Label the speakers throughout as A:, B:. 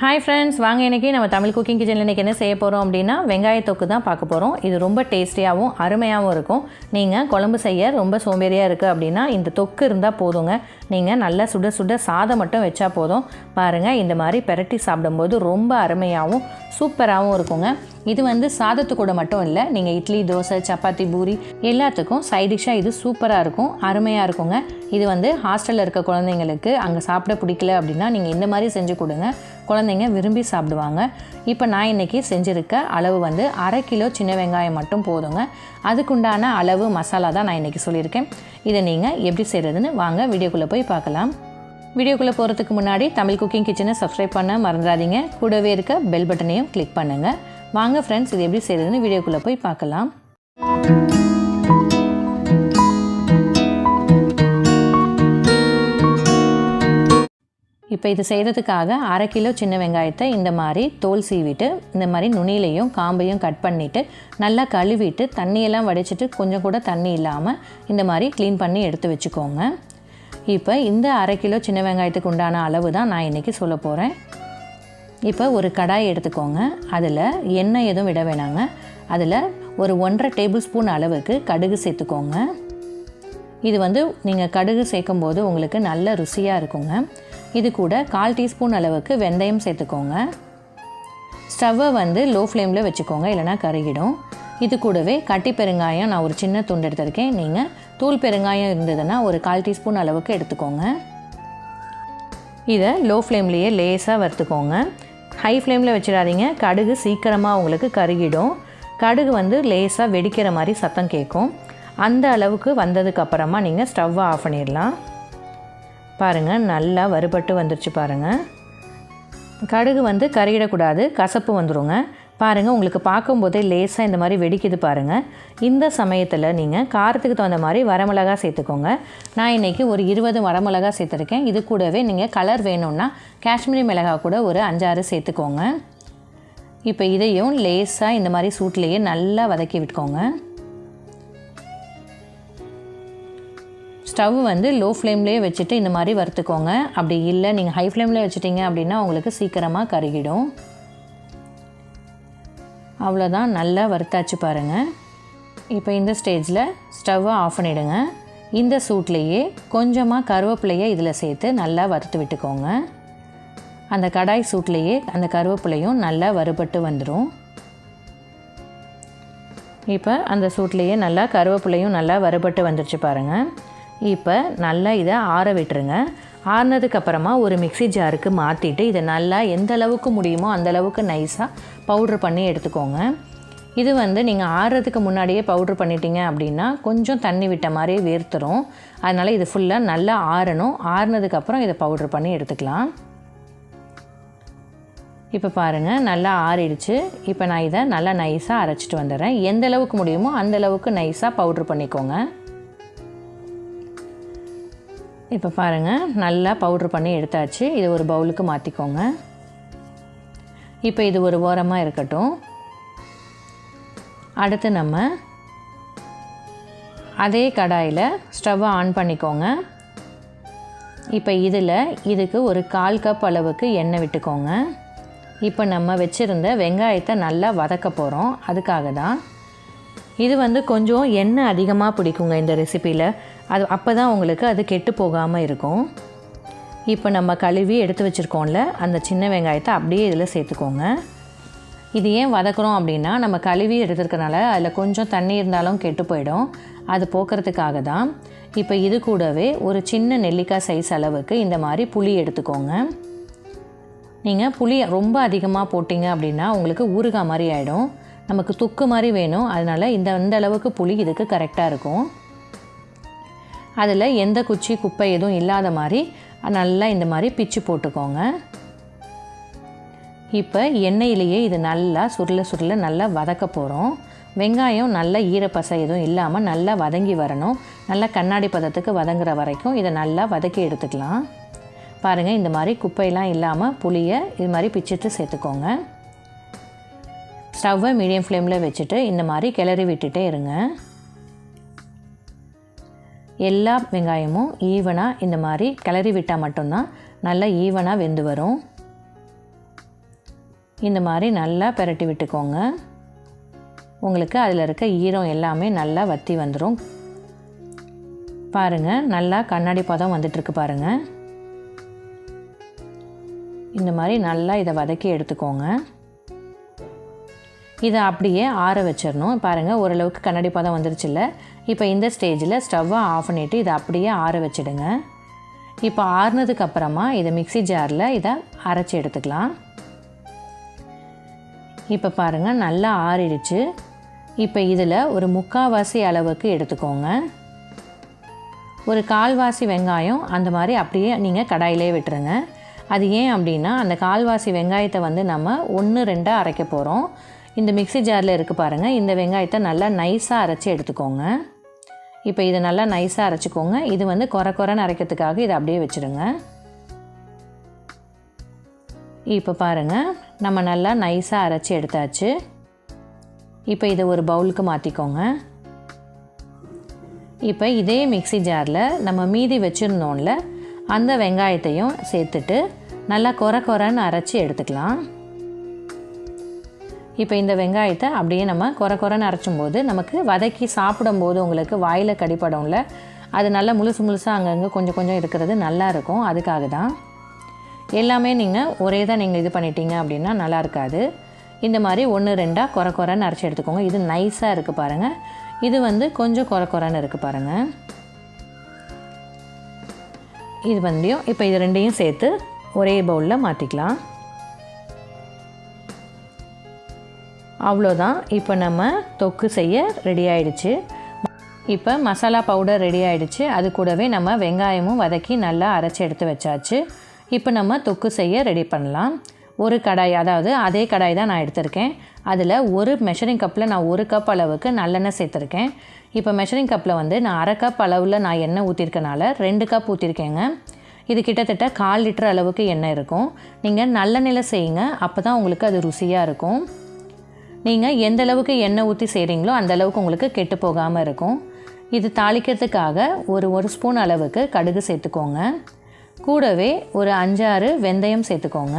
A: Hi friends வாங்க இன்றைக்கி நம்ம தமிழ் குக்கிங் கிச்சனில் இன்றைக்கி என்ன செய்ய போகிறோம் அப்படின்னா வெங்காய தொக்கு தான் பார்க்க போகிறோம் இது ரொம்ப டேஸ்டியாகவும் அருமையாகவும் இருக்கும். நீங்கள் குழம்பு செய்ய ரொம்ப சோம்பேறியாக இருக்குது அப்படின்னா இந்த தொக்கு இருந்தால் போதுங்க. நீங்கள் நல்லா சுட சுட சாதம் மட்டும் வச்சா போதும். பாருங்கள் இந்த மாதிரி பெரட்டி சாப்பிடும்போது ரொம்ப அருமையாகவும் சூப்பராகவும் இருக்குங்க. இது வந்து சாதத்து கூட மட்டும் இல்லை நீங்கள் இட்லி தோசை சப்பாத்தி பூரி எல்லாத்துக்கும் சைடிஷாக இது சூப்பராக இருக்கும் அருமையாக இருக்குங்க. இது வந்து ஹாஸ்டலில் இருக்க குழந்தைங்களுக்கு அங்கே சாப்பிட பிடிக்கல அப்படின்னா நீங்கள் இந்த மாதிரி செஞ்சு கொடுங்க. குழந்தைங்க விரும்பி சாப்பிடுவாங்க. இப்போ நான் இன்றைக்கி செஞ்சுருக்க அளவு வந்து அரை கிலோ சின்ன வெங்காயம் மட்டும் போதுங்க. அதுக்குண்டான அளவு மசாலா தான் நான் இன்றைக்கி சொல்லியிருக்கேன். இதை நீங்கள் எப்படி செய்கிறதுன்னு வாங்க வீடியோக்குள்ளே போய் பார்க்கலாம். வீடியோக்குள்ளே போகிறதுக்கு முன்னாடி தமிழ் குக்கிங் கிச்சனை சப்ஸ்கிரைப் பண்ண மறந்துடாதீங்க. கூடவே இருக்க பெல் பட்டனையும் கிளிக் பண்ணுங்கள் வாங்க ஃப்ரெண்ட்ஸ் இது எப்படி செய்கிறதுன்னு வீடியோக்குள்ளே போய் பார்க்கலாம். இப்போ இது செய்கிறதுக்காக அரை கிலோ சின்ன வெங்காயத்தை இந்த மாதிரி தோல் சீவிட்டு இந்த மாதிரி நுனியிலையும் காம்பையும் கட் பண்ணிவிட்டு நல்லா கழுவிட்டு தண்ணியெல்லாம் வடிச்சிட்டு கொஞ்சம் கூட தண்ணி இல்லாமல் இந்த மாதிரி க்ளீன் பண்ணி எடுத்து வச்சுக்கோங்க. இப்போ இந்த அரை கிலோ சின்ன வெங்காயத்துக்கு உண்டான அளவு தான் நான் இன்றைக்கி சொல்ல போகிறேன் இப்போ ஒரு கடாய் எடுத்துக்கோங்க. அதில் எண்ணெய் எதுவும் விட வேணாங்க. அதில் ஒரு ஒன்றரை டேபிள் ஸ்பூன் அளவுக்கு கடுகு சேர்த்துக்கோங்க. இது வந்து நீங்கள் கடுகு சேர்க்கும் போது உங்களுக்கு நல்ல ருசியாக இருக்குங்க. இது கூட கால் டீஸ்பூன் அளவுக்கு வெந்தயம் சேர்த்துக்கோங்க. ஸ்டவ்வை வந்து லோ ஃப்ளேமில் வச்சுக்கோங்க இல்லைனா கருகிடும். இது கூடவே கட்டி பெருங்காயம் நான் ஒரு சின்ன துண்டு எடுத்திருக்கேன். நீங்கள் தூள் பெருங்காயம் இருந்ததுன்னா ஒரு கால் டீஸ்பூன் அளவுக்கு எடுத்துக்கோங்க. இதை லோ ஃப்ளேம்லேயே லேஸாக வறுத்துக்கோங்க. ஹை ஃப்ளேமில் வச்சிடாதீங்க. கடுகு சீக்கிரமாக உங்களுக்கு கருகிடும். கடுகு வந்து லேசாக வெடிக்கிற மாதிரி சத்தம் கேட்கும். அந்த அளவுக்கு வந்ததுக்கப்புறமா நீங்கள் ஸ்டவ்வை ஆஃப் பண்ணிடலாம். பாருங்கள் நல்லா வறுபட்டு வந்துருச்சு பாருங்கள் கடுகு வந்து கருகிடக்கூடாது. கசப்பு வந்துருங்க. பாருங்கள் உங்களுக்கு பார்க்கும்போதே லேசாக இந்த மாதிரி வெடிக்குது பாருங்கள் இந்த சமயத்தில் நீங்கள் காரத்துக்கு தகுந்த மாதிரி வரமிளகா சேர்த்துக்கோங்க. நான் இன்றைக்கி ஒரு இருபது வரமிளகா சேர்த்துருக்கேன். இது கூடவே நீங்கள் கலர் வேணும்னா காஷ்மீரி மிளகா கூட ஒரு அஞ்சாறு சேர்த்துக்கோங்க. இப்போ இதையும் லேஸாக இந்த மாதிரி சூட்லேயே நல்லா வதக்கி விட்டுக்கோங்க. ஸ்டவ் வந்து லோ ஃப்ளேம்லேயே வச்சுட்டு இந்த மாதிரி வறுத்துக்கோங்க. அப்படி இல்லை நீங்கள் ஹை ஃப்ளேம்லேயே வச்சுட்டிங்க அப்படின்னா உங்களுக்கு சீக்கிரமாக கருகிடும். அவ்வளோதான் நல்லா வறுத்தாச்சு பாருங்கள் இப்போ இந்த ஸ்டேஜில் ஸ்டவ்வை ஆஃப் பண்ணிவிடுங்க இந்த சூட்லேயே கொஞ்சமாக கருவேப்பிலையை இதில் சேர்த்து நல்லா வறுத்து விட்டுக்கோங்க. அந்த கடாய் சூட்லேயே அந்த கருவேப்பிலையும் நல்லா வறுபட்டு வந்துடும் இப்போ அந்த சூட்லேயே நல்லா கருவேப்பிலையும் நல்லா வறுபட்டு வந்துருச்சு பாருங்கள் இப்போ நல்லா இதை ஆற விட்டுருங்க. ஆறுனதுக்கப்புறமா ஒரு மிக்சி ஜாருக்கு மாற்றிட்டு இதை நல்லா எந்த அளவுக்கு முடியுமோ அந்த அளவுக்கு நைஸாக பவுட்ரு பண்ணி எடுத்துக்கோங்க. இது வந்து நீங்கள் ஆறுறதுக்கு முன்னாடியே பவுட்ரு பண்ணிட்டீங்க அப்படின்னா கொஞ்சம் தண்ணி விட்ட மாதிரியே வேர்த்துரும். அதனால் இது ஃபுல்லாக நல்லா ஆறணும். ஆறுனதுக்கப்புறம் இதை பவுட்ரு பண்ணி எடுத்துக்கலாம். இப்போ பாருங்கள் நல்லா ஆறிடுச்சு. இப்போ நான் இதை நல்லா நைஸாக அரைச்சிட்டு வந்துடுறேன். எந்த அளவுக்கு முடியுமோ அந்த அளவுக்கு நைஸாக பவுட்ரு பண்ணிக்கோங்க. இப்போ பாருங்கள் நல்லா பவுட்ரு பண்ணி எடுத்தாச்சு. இது ஒரு பவுலுக்கு மாற்றிக்கோங்க இப்போ இது ஒரு ஓரமாக இருக்கட்டும். அடுத்து நம்ம அதே கடாயில் ஸ்டவ்வை ஆன் பண்ணிக்கோங்க. இப்போ இதில் இதுக்கு ஒரு கால் கப் அளவுக்கு எண்ணெய் விட்டுக்கோங்க. இப்போ நம்ம வச்சுருந்த வெங்காயத்தை நல்லா வதக்க போகிறோம் அதுக்காக தான். இது வந்து கொஞ்சம் எண்ணெய் அதிகமாக பிடிக்குங்க இந்த ரெசிப்பியில் அது அப்போ தான் உங்களுக்கு அது கெட்டு போகாமல் இருக்கும். இப்போ நம்ம கழுவி எடுத்து வச்சுருக்கோம்ல அந்த சின்ன வெங்காயத்தை அப்படியே இதில் சேர்த்துக்கோங்க. இது ஏன் வதக்குறோம் அப்படின்னா நம்ம கழுவி எடுத்துருக்கனால அதில் கொஞ்சம் தண்ணி இருந்தாலும் கெட்டு போயிடும். அது போக்குறதுக்காக தான். இப்போ இது கூடவே ஒரு சின்ன நெல்லிக்காய் சைஸ் அளவுக்கு இந்த மாதிரி புளி எடுத்துக்கோங்க. நீங்கள் புளி ரொம்ப அதிகமாக போட்டிங்க அப்படின்னா உங்களுக்கு ஊறுகாய் மாதிரி ஆகிடும் நமக்கு துக்கு மாதிரி வேணும். அதனால் இந்த இந்த அளவுக்கு புளி இதுக்கு கரெக்டாக இருக்கும். அதில் எந்த குச்சி குப்பை எதுவும் இல்லாத மாதிரி நல்லா இந்த மாதிரி பிச்சு போட்டுக்கோங்க. இப்போ எண்ணெயிலேயே இது நல்லா சுருள சுருள நல்லா வதக்க போகிறோம் வெங்காயம் நல்லா ஈரப்பசை எதுவும் இல்லாமல் நல்லா வதங்கி வரணும். நல்லா கண்ணாடி பதத்துக்கு வதங்குற வரைக்கும் இதை நல்லா வதக்கி எடுத்துக்கலாம். பாருங்கள் இந்த மாதிரி குப்பையெல்லாம் இல்லாமல் புளியை இது மாதிரி பிச்சுட்டு சேர்த்துக்கோங்க. ஸ்டவ்வை மீடியம் ஃப்ளேமில் வச்சுட்டு இந்த மாதிரி கிளறி விட்டுட்டே இருங்க. எல்லா வெங்காயமும் ஈவனாக இந்த மாதிரி கிளறி விட்டால் மட்டும்தான் நல்லா ஈவனாக வெந்து வரும். இந்த மாதிரி நல்லா பெரட்டி விட்டுக்கோங்க. உங்களுக்கு அதில் இருக்க ஈரம் எல்லாமே நல்லா வற்றி வந்துடும் பாருங்கள் நல்லா கண்ணாடி பதம் வந்துட்டுருக்கு பாருங்கள் இந்த மாதிரி நல்லா இதை வதக்கி எடுத்துக்கோங்க. இதை அப்படியே ஆற வச்சிடணும். பாருங்கள் ஓரளவுக்கு கண்ணாடி பதம் வந்துருச்சுல்ல. இப்போ இந்த ஸ்டேஜில் ஸ்டவ்வை ஆஃப் பண்ணிவிட்டு இதை அப்படியே ஆற வச்சிடுங்க. இப்போ ஆறுனதுக்கு அப்புறமா இதை மிக்ஸி ஜாரில் இதை அரைச்சி எடுத்துக்கலாம். இப்போ பாருங்கள் நல்லா ஆறிடுச்சு. இப்போ இதில் ஒரு முக்கால்வாசி அளவுக்கு எடுத்துக்கோங்க. ஒரு கால்வாசி வெங்காயம் அந்த மாதிரி அப்படியே நீங்கள் கடாயிலே விட்டுருங்க. அது ஏன் அப்படின்னா அந்த கால்வாசி வெங்காயத்தை வந்து நம்ம ஒன்று ரெண்டாக அரைக்க போகிறோம். இந்த மிக்ஸி ஜாரில் இருக்குது பாருங்கள் இந்த வெங்காயத்தை நல்லா நைஸாக அரைச்சி எடுத்துக்கோங்க. இப்போ இதை நல்லா நைஸாக அரைச்சிக்கோங்க. இது வந்து குறை குறைன்னு அரைக்கிறதுக்காக இதை அப்படியே வச்சுடுங்க இப்போ பாருங்கள் நம்ம நல்லா நைஸாக அரைச்சி எடுத்தாச்சு. இப்போ இதை ஒரு பவுலுக்கு மாற்றிக்கோங்க இப்போ இதே மிக்ஸி ஜாரில் நம்ம மீதி வச்சுருந்தோம்ல அந்த வெங்காயத்தையும் சேர்த்துட்டு நல்லா குறை குறைன்னு அரைச்சி எடுத்துக்கலாம். இப்போ இந்த வெங்காயத்தை அப்படியே நம்ம குறை குறைன்னு அரைச்சும் போது நமக்கு வதக்கி சாப்பிடும்போது உங்களுக்கு வாயில் கடிப்படும்ல அது நல்லா முழுசு முழுசாக அங்கங்கே கொஞ்சம் கொஞ்சம் இருக்கிறது நல்லா இருக்கும். அதுக்காக தான் எல்லாமே நீங்கள் ஒரே தான் நீங்கள் இது பண்ணிட்டீங்க அப்படின்னா நல்லா இருக்காது. இந்த மாதிரி ஒன்று ரெண்டாக குறை குறைன்னு அரைச்சி எடுத்துக்கோங்க. இது நைஸாக இருக்குது பாருங்கள் இது வந்து கொஞ்சம் குறை குறைன்னு இருக்குது பாருங்கள் இது வந்தையும் இப்போ இது ரெண்டையும் சேர்த்து ஒரே பவுலில் மாற்றிக்கலாம் அவ்வளோதான். இப்போ நம்ம தொக்கு செய்ய ரெடி ஆயிடுச்சு. இப்போ மசாலா பவுடர் ரெடி ஆயிடுச்சு. அது கூடவே நம்ம வெங்காயமும் வதக்கி நல்லா அரைச்சி எடுத்து வச்சாச்சு. இப்போ நம்ம தொக்கு செய்ய ரெடி பண்ணலாம். ஒரு கடாய் அதாவது அதே கடாய் தான் நான் எடுத்திருக்கேன். அதில் ஒரு மெஷரிங் கப்பில் நான் ஒரு கப் அளவுக்கு நல்லெண்ணெய் சேர்த்துருக்கேன். இப்போ மெஷரிங் கப்பில் வந்து நான் அரை கப் அளவில் நான் எண்ணெய் ஊற்றிருக்கனால ரெண்டு கப் ஊற்றிருக்கேங்க இது கிட்டத்தட்ட கால் லிட்டர் அளவுக்கு எண்ணெய் இருக்கும். நீங்கள் நல்லெண்ணெயில் செய்யுங்க. அப்போ தான் உங்களுக்கு அது ருசியாக இருக்கும். நீங்கள் எந்த அளவுக்கு எண்ணெய் ஊற்றி செய்கிறீங்களோ அந்த அளவுக்கு உங்களுக்கு கெட்டு போகாமல் இருக்கும். இது தாளிக்கிறதுக்காக ஒரு ஒரு ஸ்பூன் அளவுக்கு கடுகு சேர்த்துக்கோங்க. கூடவே ஒரு அஞ்சாறு வெந்தயம் சேர்த்துக்கோங்க.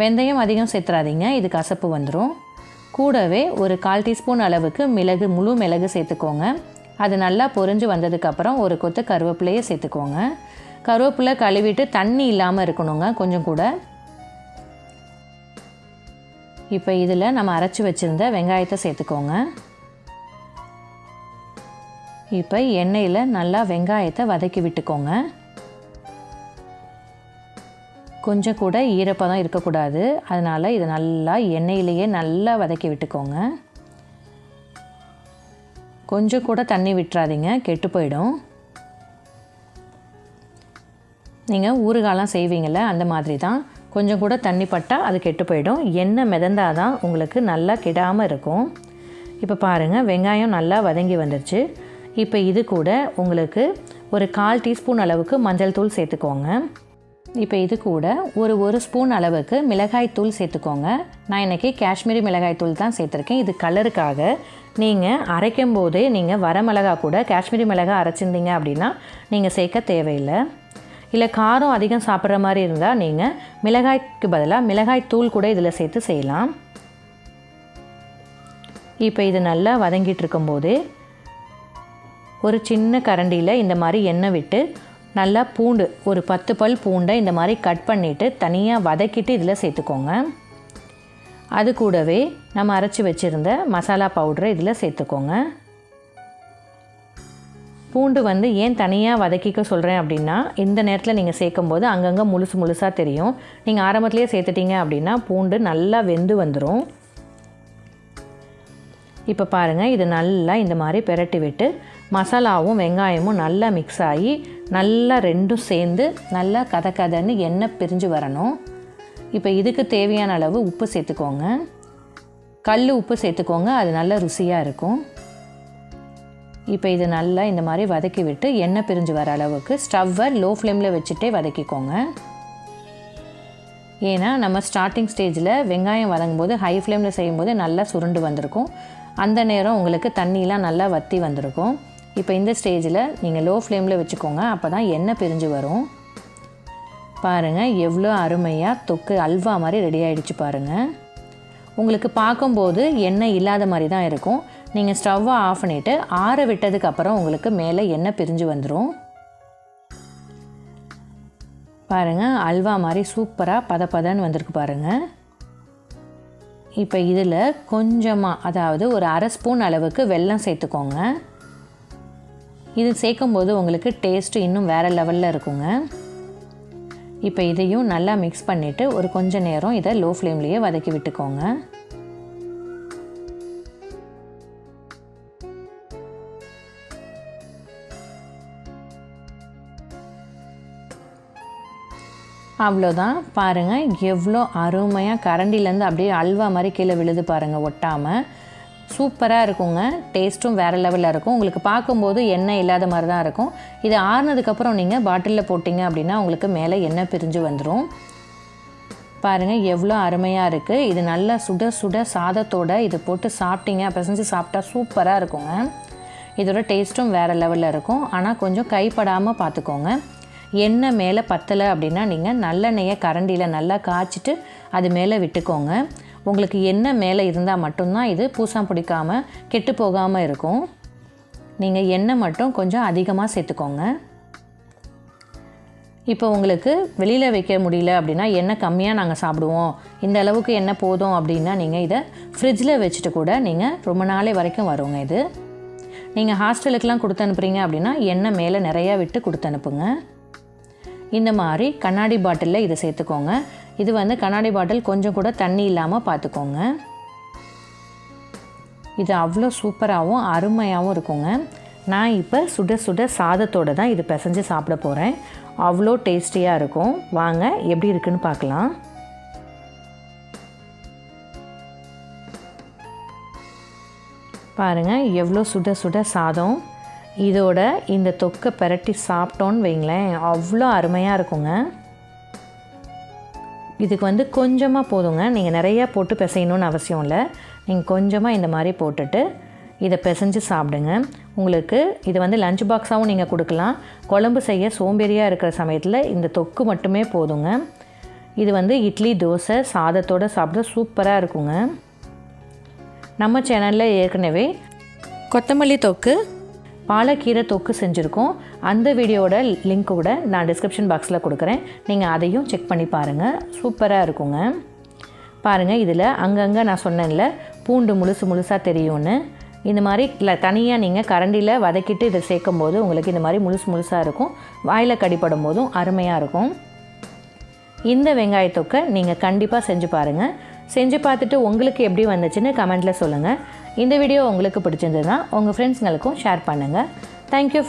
A: வெந்தயம் அதிகம் சேர்த்துறாதீங்க இது கசப்பு வந்துடும் கூடவே ஒரு கால் டீஸ்பூன் அளவுக்கு மிளகு முழு மிளகு சேர்த்துக்கோங்க. அது நல்லா பொரிஞ்சு வந்ததுக்கப்புறம் ஒரு கொத்து கருவேப்பிலையை சேர்த்துக்கோங்க. கருவேப்பிலை கழுவிட்டு தண்ணி இல்லாமல் இருக்கணுங்க கொஞ்சம் கூட. இப்போ இதில் நம்ம அரைச்சி வச்சுருந்த வெங்காயத்தை சேர்த்துக்கோங்க. இப்போ எண்ணெயில் நல்லா வெங்காயத்தை வதக்கி விட்டுக்கோங்க. கொஞ்சம் கூட ஈரப்பதம் இருக்கக்கூடாது. அதனால் இதை நல்லா எண்ணெயிலேயே நல்லா வதக்கி விட்டுக்கோங்க. கொஞ்சம் கூட தண்ணி விட்டுறாதீங்க கெட்டு போயிடும். நீங்கள் ஊறுகாலாம் செய்வீங்கள்ல அந்த மாதிரி தான். கொஞ்சம் கூட தண்ணி பட்டால் அது கெட்டு போயிடும். எண்ணெய் மிதந்தால் தான் உங்களுக்கு நல்லா கெடாமல் இருக்கும். இப்போ பாருங்கள் வெங்காயம் நல்லா வதங்கி வந்துருச்சு. இப்போ இது கூட உங்களுக்கு ஒரு கால் டீஸ்பூன் அளவுக்கு மஞ்சள் தூள் சேர்த்துக்கோங்க. இப்போ இது கூட ஒரு ஒரு ஸ்பூன் அளவுக்கு மிளகாய் தூள் சேர்த்துக்கோங்க. நான் இன்றைக்கி காஷ்மீரி மிளகாய் தூள் தான் சேர்த்துருக்கேன். இது கலருக்காக நீங்கள் அரைக்கும் போதே நீங்கள் வர மிளகா கூட காஷ்மீரி மிளகாய் அரைச்சிருந்தீங்க அப்படின்னா நீங்கள் சேர்க்க தேவையில்லை. இல்லை காரம் அதிகம் சாப்பிட்ற மாதிரி இருந்தால் நீங்கள் மிளகாய்க்கு பதிலாக மிளகாய் தூள் கூட இதில் சேர்த்து செய்யலாம். இப்போ இது நல்லா வதங்கிட்டு இருக்கும்போது ஒரு சின்ன கரண்டியில் இந்த மாதிரி எண்ணெய் விட்டு நல்லா பூண்டு ஒரு பத்து பல் பூண்டை இந்த மாதிரி கட் பண்ணிவிட்டு தனியாக வதக்கிட்டு இதில் சேர்த்துக்கோங்க. அது கூடவே நம்ம அரைச்சி வச்சுருந்த மசாலா பவுடரை இதில் சேர்த்துக்கோங்க. பூண்டு வந்து ஏன் தனியாக வதக்கிக்க சொல்கிறேன் அப்படின்னா இந்த நேரத்தில் நீங்கள் சேர்க்கும்போது அங்கங்கே முழுசு முழுசாக தெரியும். நீங்கள் ஆரம்பத்துலேயே சேர்த்துட்டீங்க அப்படின்னா பூண்டு நல்லா வெந்து வந்துடும் இப்போ பாருங்கள் இது நல்லா இந்த மாதிரி பெரட்டி விட்டு மசாலாவும் வெங்காயமும் நல்லா மிக்ஸ் ஆகி நல்லா ரெண்டும் சேர்ந்து நல்லா கதை கதைன்னு எண்ணெய் பிரிஞ்சு வரணும். இப்போ இதுக்கு தேவையான அளவு உப்பு சேர்த்துக்கோங்க. கல் உப்பு சேர்த்துக்கோங்க அது நல்லா ருசியாக இருக்கும். இப்போ இது நல்லா இந்த மாதிரி வதக்கி விட்டு எண்ணெய் பிரிஞ்சு வர அளவுக்கு ஸ்டவ்வை லோ ஃப்ளேமில் வச்சுட்டே வதக்கிக்கோங்க. ஏன்னா நம்ம ஸ்டார்டிங் ஸ்டேஜில் வெங்காயம் வதங்கும்போது ஹை ஃப்ளேமில் செய்யும்போது நல்லா சுருண்டு வந்திருக்கும். அந்த நேரம் உங்களுக்கு தண்ணியெலாம் நல்லா வற்றி வந்திருக்கும். இப்போ இந்த ஸ்டேஜில் நீங்கள் லோ ஃப்ளேமில் வச்சுக்கோங்க அப்போ தான் எண்ணெய் பிரிஞ்சு வரும். பாருங்கள் எவ்வளோ அருமையாக தொக்கு அல்வா மாதிரி ரெடி ஆகிடுச்சு பாருங்கள் உங்களுக்கு பார்க்கும்போது எண்ணெய் இல்லாத மாதிரி தான் இருக்கும். நீங்கள் ஸ்டவ்வை ஆஃப் பண்ணிவிட்டு ஆற விட்டதுக்கப்புறம் உங்களுக்கு மேலே எண்ணெய் பிரிஞ்சு வந்துடும் பாருங்கள் அல்வா மாதிரி சூப்பராக பத பதன்னு வந்திருக்கு பாருங்கள் இப்போ இதில் கொஞ்சமாக அதாவது ஒரு அரை ஸ்பூன் அளவுக்கு வெல்லம் சேர்த்துக்கோங்க. இது சேர்க்கும்போது உங்களுக்கு டேஸ்ட்டு இன்னும் வேறு லெவலில் இருக்குங்க. இப்போ இதையும் நல்லா மிக்ஸ் பண்ணிவிட்டு ஒரு கொஞ்ச நேரம் இதை லோ ஃப்ளேம்லேயே வதக்கி விட்டுக்கோங்க. அவ்வளோதான். பாருங்கள் எவ்வளோ அருமையாக கரண்டிலேருந்து அப்படியே அல்வா மாதிரி கீழே விழுது பாருங்கள் ஒட்டாமல் சூப்பராக இருக்குங்க. டேஸ்ட்டும் வேறு லெவலில் இருக்கும். உங்களுக்கு பார்க்கும்போது எண்ணெய் இல்லாத மாதிரி தான் இருக்கும். இது ஆறுனதுக்கப்புறம் நீங்கள் பாட்டிலில் போட்டிங்க அப்படின்னா உங்களுக்கு மேலே எண்ணெய் பிரிஞ்சு வந்துடும் பாருங்கள் எவ்வளோ அருமையாக இருக்குது இது நல்லா சுட சுட சாதத்தோட இது போட்டு சாப்பிட்டீங்க பிசைஞ்சு சாப்பிட்டா சூப்பராக இருக்குங்க. இதோட டேஸ்ட்டும் வேறு லெவலில் இருக்கும். ஆனால் கொஞ்சம் கைப்படாமல் பார்த்துக்கோங்க. எண்ணெய் மேலே பத்தலை அப்படின்னா நீங்கள் நல்லெண்ணெயை கரண்டியில் நல்லா காய்ச்சிட்டு அது மேலே விட்டுக்கோங்க. உங்களுக்கு எண்ணெய் மேலே இருந்தால் மட்டும்தான் இது பூசம் பிடிக்காமல் கெட்டு போகாமல் இருக்கும். நீங்கள் எண்ணெய் மட்டும் கொஞ்சம் அதிகமாக சேர்த்துக்கோங்க. இப்போ உங்களுக்கு வெளியில் வைக்க முடியல அப்படின்னா எண்ணெய் கம்மியாக நாங்கள் சாப்பிடுவோம். இந்த அளவுக்கு எண்ணெய் போதும் அப்படின்னா நீங்கள் இதை ஃப்ரிட்ஜில் வச்சுட்டு கூட நீங்கள் ரொம்ப நாளை வரைக்கும் வருங்க இது. நீங்கள் ஹாஸ்டலுக்கெலாம் கொடுத்து அனுப்புகிறீங்க அப்படின்னா எண்ணெய் மேலே நிறையா விட்டு கொடுத்து அனுப்புங்க. இந்த மாதிரி கண்ணாடி பாட்டிலில் இதை சேர்த்துக்கோங்க. இது வந்து கண்ணாடி பாட்டில் கொஞ்சம் கூட தண்ணி இல்லாமல் பார்த்துக்கோங்க இது அவ்வளோ சூப்பராகவும் அருமையாகவும் இருக்குங்க. நான் இப்போ சுட சுட சாதத்தோடு தான் இது பிசைஞ்சு சாப்பிட போகிறேன் அவ்வளோ டேஸ்டியாக இருக்கும். வாங்க எப்படி இருக்குன்னு பார்க்கலாம். பாருங்கள் எவ்வளோ சுட சுட சாதம். இதோட இந்த தொக்கை பரட்டி சாப்பிட்டோன்னு வைங்களேன் அவ்வளோ அருமையாக இருக்குங்க. இதுக்கு வந்து கொஞ்சமாக போதுங்க. நீங்கள் நிறையா போட்டு பிசையணும்னு அவசியம் இல்லை. நீங்கள் கொஞ்சமாக இந்த மாதிரி போட்டுட்டு இதை பிசைஞ்சு சாப்பிடுங்க. உங்களுக்கு இது வந்து லஞ்ச் பாக்ஸாகவும் நீங்கள் கொடுக்கலாம். குழம்பு செய்ய சோம்பேறியாக இருக்கிற சமயத்தில் இந்த தொக்கு மட்டுமே போதுங்க. இது வந்து இட்லி தோசை சாதத்தோடு சாப்பிட சூப்பராக இருக்குங்க. நம்ம சேனலில் ஏற்கனவே கொத்தமல்லி தொக்கு பாலக்கீரை தொக்கு செஞ்சுருக்கோம். அந்த வீடியோட லிங்க் கூட நான் டிஸ்கிரிப்ஷன் பாக்ஸில் கொடுக்குறேன். நீங்கள் அதையும் செக் பண்ணி பாருங்கள் சூப்பராக இருக்குங்க. பாருங்கள் இதில் அங்கங்கே நான் சொன்னேன்ல பூண்டு முழுசு முழுசாக தெரியும்னு. இந்த மாதிரி தனியாக நீங்கள் கரண்டியில் வதக்கிட்டு இதை சேர்க்கும் போது உங்களுக்கு இந்த மாதிரி முழுசு முழுசாக இருக்கும். வாயில் கடிப்படும் போதும் அருமையாக இருக்கும். இந்த வெங்காய தொக்கை நீங்கள் கண்டிப்பாக செஞ்சு பாருங்கள் செஞ்சு பார்த்துட்டு உங்களுக்கு எப்படி வந்துச்சுன்னு கமெண்ட்டில் சொல்லுங்கள் இந்த வீடியோ உங்களுக்கு பிடிச்சிருந்ததுன்னா உங்கள் ஃப்ரெண்ட்ஸுங்களுக்கும் ஷேர் பண்ணுங்கள் தேங்க்யூ